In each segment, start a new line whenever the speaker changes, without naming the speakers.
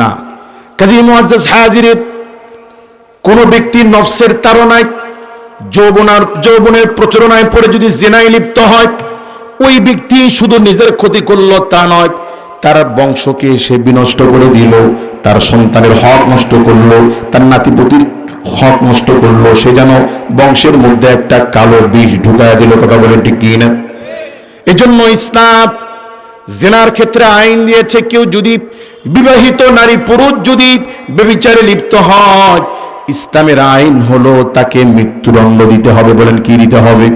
না। কাজী মুআজ্জাজ হাজিরে কোন ব্যক্তি নফসের তাড়নায়, যৌবনার, যৌবনের প্রচলনায় পড়ে যদি জেনায় লিপ্ত হয়, ওই ব্যক্তি শুধু নিজের ক্ষতি করল তা নয়, তার বংশকে সে বিনষ্ট করে দিল, তার সন্তানের হক নষ্ট করল, তার নাতিপতির হক নষ্ট করল, সে যেন বংশের মধ্যে একটা কালো বিষ ঢুকায় দিল, কথা বলে ঠিক কি না এজন্য ইসলাম জেনার ক্ষেত্রে আইন দিয়েছে কেউ যদি বিবাহিত নারী পুরুষ যদি বেবিচারে লিপ্ত হয় ইসলামের আইন হলো তাকে মৃত্যুদণ্ড দিতে হবে বলেন কি দিতে হবে?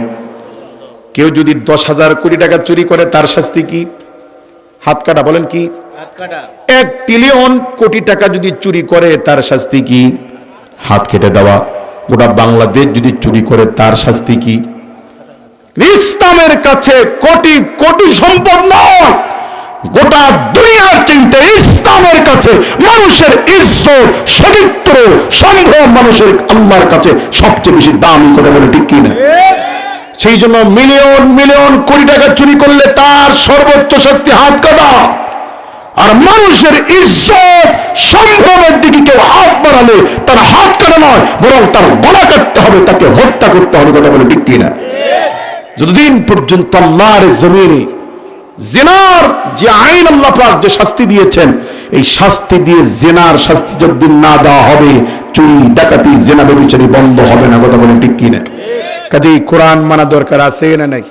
কেউ যদি দশ হাজার কোটি টাকা চুরি করে তার শাস্তি কি? হাত কাটা বলেন কি? এক ট্রিলিয়ন কোটি টাকা যদি চুরি করে তার শাস্তি কি? হাত কেটে দেওয়া। গোটা বাংলাদেশ যদি চুরি করে তার শাস্তি কি? ইসলামের কাছে কোটি কোটি সম্পদ নয়। গোটা দুনিয়ার চিন্তা ইসলামের কাছে মানুষের ঈশ্বর চরিত্র সম্ভব মানুষের আল্লাহর কাছে সবচেয়ে বেশি দামি কথা বলে ঠিক কিনা? সেই জন্য মিলিয়ন মিলিয়ন কোটি টাকা চুরি করলে তার সর্বোচ্চ শাস্তি হাত কাটা। আর মানুষের ইজ্জত সম্ভ্রমের দিকে কেউ হাত বাড়ালে তার হাত কাটা নয়, বরং তার গলা কাটতে হবে, তাকে হত্যা করতে হবে, কথা বলে ঠিক কিনা? যতদিন পর্যন্ত আল্লাহর জমিনে জেনার যে আইন আল্লাহ পাক যে শাস্তি দিয়েছেন, এই শাস্তি দিয়ে জেনার শাস্তি যতদিন না দেওয়া হবে, চুরি, ডাকাতি, জেনা বেবিচারি বন্ধ হবে না, কথা বলেন ঠিক কিনা? কাজেই কোরআন মানা দরকার আছে না নাই?